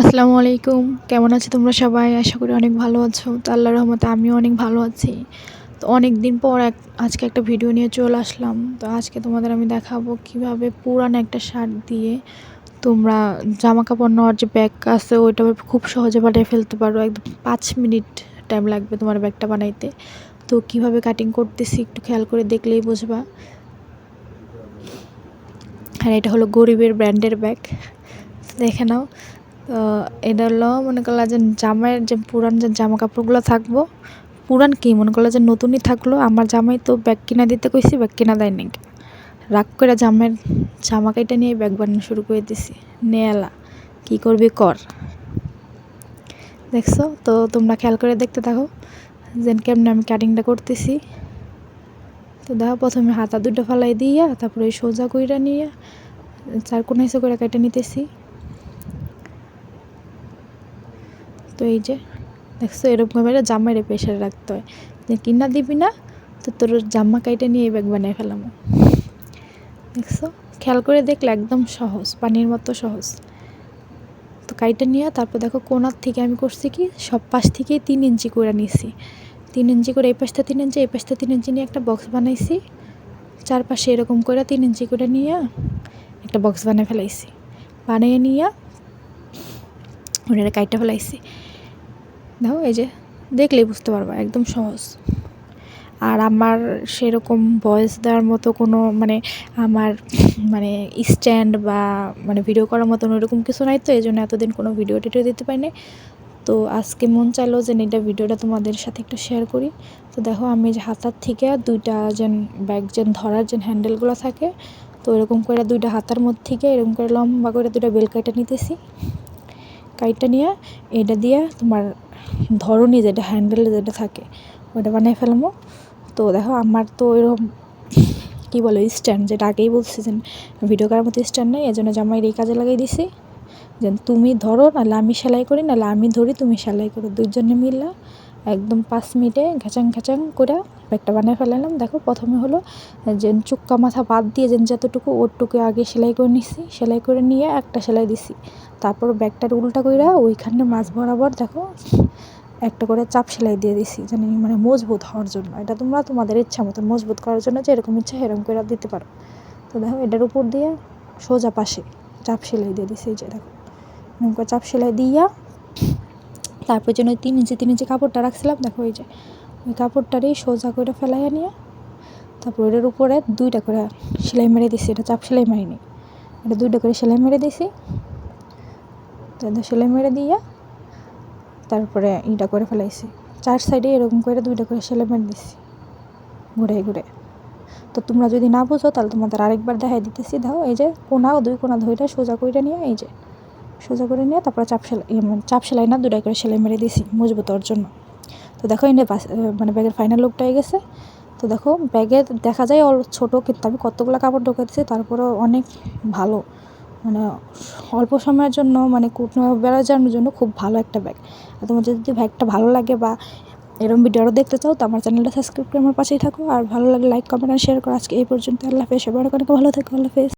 আসসালামু আলাইকুম। কেমন আছো তোমরা সবাই? আশা করি অনেক ভালো আছো। তো আল্লাহর রহমতে আমিও অনেক ভালো আছি। তো অনেক দিন পর এক, আজকে একটা ভিডিও নিয়ে চলে আসলাম। তো আজকে তোমাদের আমি দেখাবো কীভাবে পুরান একটা শার্ট দিয়ে তোমরা জামা কাপড় নেওয়ার যে ব্যাগ আছে, ওইটা খুব সহজে বানিয়ে ফেলতে পারো। একদম পাঁচ মিনিট টাইম লাগবে তোমার ব্যাগটা বানাইতে। তো কীভাবে কাটিং করতেছি একটু খেয়াল করে দেখলেই বুঝবা। আর এটা হলো গরিবের ব্র্যান্ডের ব্যাগ। দেখে নাও। তো এটা হলো, মনে করল যে জামাইয়ের যে পুরান যে জামা কাপড়গুলো থাকব, পুরান কি? মনে করল যে নতুনই থাকল, আমার জামাই তো ব্যাগ কিনা দিতে কইছি, ব্যাগ কিনা দেয় নাকি রাগ করে জামাইয়ের জামা কাইটা নিয়ে ব্যাগ বানানো শুরু করে দিছি। নেয়ালা কী করবি কর। দেখছ? তো তোমরা খেয়াল করে দেখতে থাকো যে কেমনে আমি কাটিংটা করতেছি। তো দেখো, প্রথমে হাতা দুটো ফালাই দিয়া, তারপরে সোজা কইরা নিয়ে চার কোনা হিসেবে করে কেটে নিতেছি। তো এই যে, দেখছ এরকমভাবে একটা জামাইরে প্রেশারে রাখতে হয়। যে কিনা দিবি না, তো তোর জামা কাইটে নিয়ে ব্যাগ বানিয়ে ফেলাম। দেখছ? খেয়াল করে দেখলে একদম সহজ, পানির মতো সহজ। তো কাইটা নিয়ে তারপর দেখো কোনার থেকে আমি করছি কি, সব পাশ থেকেই তিন ইঞ্চি করে নিছি। তিন ইঞ্চি করে এই পাশটা তিন ইঞ্চি, এই পাশটা তিন ইঞ্চি নিয়ে একটা বক্স বানাইছি। চারপাশে এরকম করে তিন ইঞ্চি করে নিয়ে একটা বক্স বানিয়ে ফেলাইছি। বানিয়ে নিয়ে ওনারা কাইটটা ফেলাইছি। দেখো এই যে, দেখলেই বুঝতে পারবা, একদম সহজ। আর আমার সেরকম ভয়েস দেওয়ার মতো কোনো মানে আমার মানে স্ট্যান্ড বা মানে ভিডিও করার মতন ওরকম কিছু নাই তো এই জন্য এতদিন কোনো ভিডিও টিডিও দিতে পারিনি। তো আজকে মন চাইলো যে এটা ভিডিওটা তোমাদের সাথে একটু শেয়ার করি। তো দেখো, আমি যে হাতার থেকে দুইটা যেন ব্যাগ যেন ধরার যেন হ্যান্ডেলগুলো থাকে, তো এরকম করে দুইটা হাতার মধ্যে থেকে এরকম করে লম্বা করে দুইটা বেল কাইটা নিতেছি। কাইটটা নিয়ে এটা দিয়ে তোমার ধরনি যেটা হ্যান্ডেল যেটা থাকে ওটা বানিয়ে ফেলব তো দেখো, আমার তো এরকম, কী বলো স্ট্যান্ড যেটা আগেই বলছি যে ভিডিও করার মতো স্ট্যান্ড নেই এই জন্য জামাইয়ের এই কাজে লাগিয়ে দিছি। যে তুমি ধরো, নাহলে আমি সেলাই করি, নাহলে আমি ধরি, তুমি সেলাই করো, দুইজনে মিললা একদম পাঁচ মিনিটে ঘ্যাচাং ঘ্যাচাং করে একটা বানিয়ে ফেলালাম। দেখো, প্রথমে হলো, যে চুক্কা মাথা বাদ দিয়ে যে যতটুকু ওরটুকু আগে সেলাই করে নিছি। সেলাই করে নিয়ে একটা সেলাই দিছি। তারপর ব্যাগটার উল্টা কইরা ওইখানে মাছ বরাবর দেখো, একটা করে চাপ সেলাই দিয়ে দিছি, জানি মানে মজবুত হওয়ার জন্য। এটা তোমরা তোমাদের ইচ্ছা মতো মজবুত করার জন্য যে এরকম ইচ্ছা এরকম করে দিতে পারো। তো দেখো, এটার উপর দিয়ে সোজা পাশে চাপ সেলাই দিয়ে দিছি, এই যে দেখো। এরকম করে চাপ সেলাই দিয়া, তারপর যেন তিন ইঞ্চি তিন ইঞ্চি কাপড়টা রাখছিলাম, দেখো এই যে। ওই কাপড়টারই সোজা করে ফেলাইয়া নিয়ে, তারপর এটার উপরে দুইটা করে সেলাই মেরে দিছি, এটা চাপ সেলাই মারিনি। এটা দুইটা করে সেলাই মেরে দিছি তো সেলাই মেরে দিয়া তারপরে ইটা করে ফেলাইছি। চার সাইডে এরকম করে দুইটা করে সেলাই মেরে দিছি, ঘুরে ঘুরে। তো তোমরা যদি না বুঝো, তাহলে তোমাদের আরেকবার দেখাই দিতেছি। দাও এই যে কোনা দুই কোনা ধইটা সোজা করে নিয়ে, এই যে সোজা করে নিয়ে তারপরে চাপ সেলাই মানে চাপ সেলাই না দুটাই করে সেলাই মেরে দিছি মজবুত ওর জন্য। তো দেখো এনে মানে ব্যাগের ফাইনাল লুকটা গেছে। তো দেখো, ব্যাগে দেখা যায়, অল ছোটো, কিন্তু আমি কতগুলো কাপড় ঢোকে দিচ্ছি তারপরেও অনেক ভালো। মানে অল্প সময়ের জন্য মানে বেড়া যাওয়ার জন্য খুব ভালো একটা ব্যাগ আর তোমার যদি ব্যাগটা ভালো লাগে বা এরকম ভিডিও দেখতে চাও, তো আমার চ্যানেলটা সাবস্ক্রাইব করে আমার পাশেই থাকো। আর ভালো লাগে লাইক কমেন্ট আর শেয়ার করো। আজকে এই পর্যন্ত। আল্লাহ হাফেজ। সবাই অনেক ভালো থাকো। আল্লাহ হাফেজ।